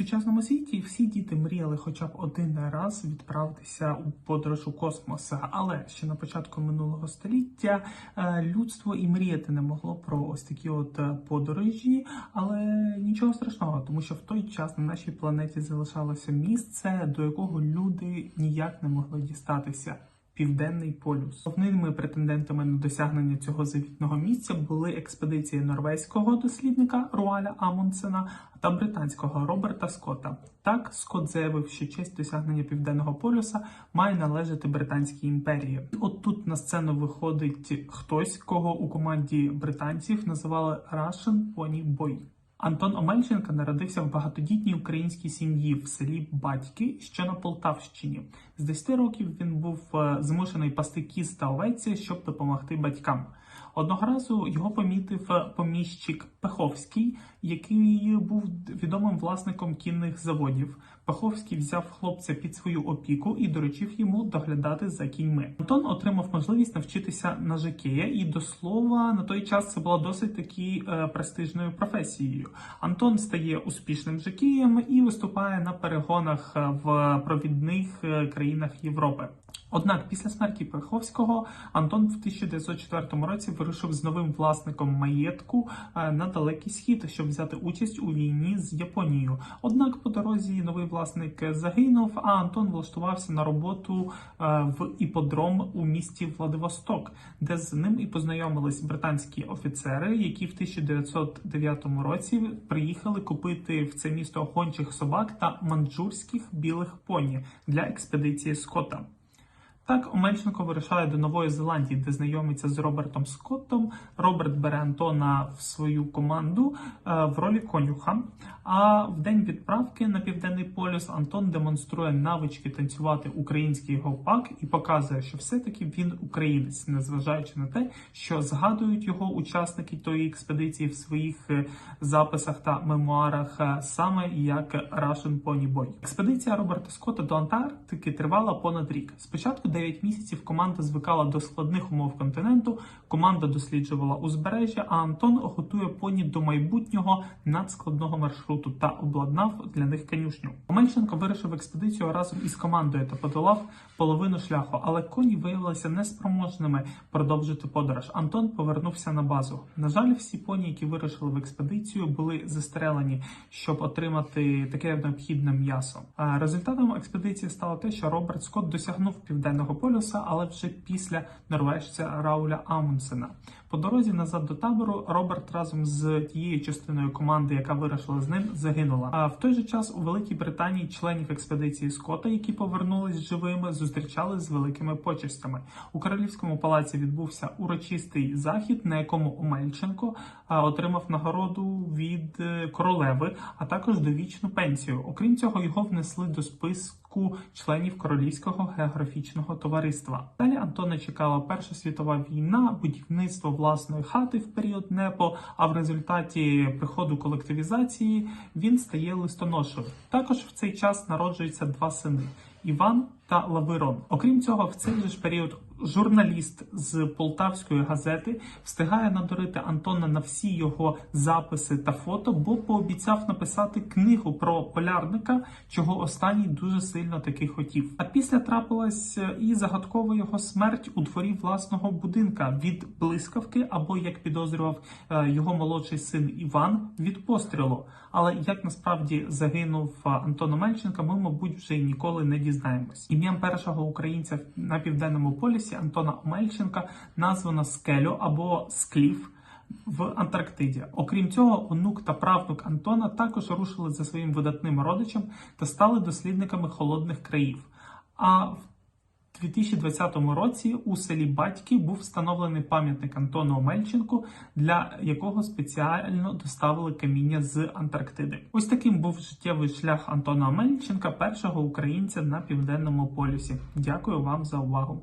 сучасному світі всі діти мріяли хоча б один раз відправитися у подорож у космос. Але ще на початку минулого століття е, людство і мріяти не могло про ось такі от е, подорожі, але нічого страшного, тому що в той час на нашій планеті залишалося місце, до якого люди ніяк не могли дістатися. Південний полюс. Головними претендентами на досягнення цього завітного місця були експедиції норвезького дослідника Руаля Амундсена та британського Роберта Скотта. Так, Скотт заявив, що честь досягнення південного полюса має належати Британській імперії. От тут на сцену виходить хтось, кого у команді британців називали Russian Pony Boy. Антон Омельченко народився в багатодітній українській сім'ї в селі Батьки, що на Полтавщині. З 10 років він був е, змушений пасти кіз та овеці, щоб допомогти батькам. Одного разу його помітив е, поміщик Пеховський, який був відомим власником кінних заводів. Пеховський взяв хлопця під свою опіку і доручив йому доглядати за кіньми. Антон отримав можливість навчитися на жокея, і до слова на той час це була досить таки е, престижною професією. Антон стає успішним жокеєм і виступає на перегонах е, в провідних країнах Європи. Однак після смерті Пеховського Антон в 1904 році вирушив з новим власником маєтку е, на далекий схід, щоб взяти участь у війні з Японією. Однак по дорозі новий власник загинув, а Антон влаштувався на роботу е, в іподром у місті Владивосток, де з ним і познайомились британські офіцери, які в 1909 році приїхали купити в це місто гончих собак та манджурських білих поні для експедиції Скотта. Так, Омельченко вирушає до Нової Зеландії, де знайомиться з Робертом Скоттом. Роберт бере Антона в свою команду е, в ролі конюха. А в день відправки на південний полюс Антон демонструє навички танцювати український говпак і показує, що все-таки він українець, незважаючи на те, що згадують його учасники тої експедиції в своїх е, записах та мемуарах, е, саме як Russian Pony Boy. Експедиція Роберта Скотта до Антарктики тривала понад рік. Спочатку 9 місяців команда звикала до складних умов континенту. Команда досліджувала узбережжя, а Антон готує поні до майбутнього надскладного маршруту та обладнав для них конюшню. Омельченко вирішив експедицію разом із командою та подолав половину шляху, але коні виявилися неспроможними продовжити подорож. Антон повернувся на базу. На жаль, всі поні, які вирушили в експедицію, були застрелені, щоб отримати таке необхідне м'ясо. Результатом експедиції стало те, що Роберт Скотт досягнув південного полюса, але вже після норвежця Рауля Амундсена. По дорозі назад до табору Роберт разом з тією частиною команди, яка вирушила з ним, загинула. А в той же час у Великій Британії членів експедиції Скотта, які повернулись живими, зустрічали з великими почестями. У королівському палаці відбувся урочистий захід, на якому Омельченко отримав нагороду від е, королеви, а також довічну пенсію. Окрім цього, його внесли до списку членів Королівського географічного товариства. Далі Антона чекала Перша світова війна, будівництво власної хати в період НЕПО. А в результаті приходу колективізації він стає листоношою. Також в цей час народжуються два сини. Іван та Лавирон. Окрім цього, в цей же ж період журналіст з полтавської газети встигає надурити Антона на всі його записи та фото, бо пообіцяв написати книгу про полярника, чого останній дуже сильно таки хотів. А після трапилась і загадкова його смерть у дворі власного будинка від блискавки, або як підозрював е, його молодший син Іван від пострілу. Але як насправді загинув е, Антон Омельченко, ми, мабуть, вже ніколи не дізнаємось. Ім'ям першого українця на південному полюсі Антона Омельченка названо Скелю або Скліф. В Антарктиді, окрім цього, онук та правнук Антона також рушили за своїм видатним родичем та стали дослідниками холодних країв. А в 2020 році у селі Батьки був встановлений пам'ятник Антону Омельченку, для якого спеціально доставили каміння з Антарктиди. Ось таким був життєвий шлях Антона Омельченка, першого українця на південному полюсі. Дякую вам за увагу.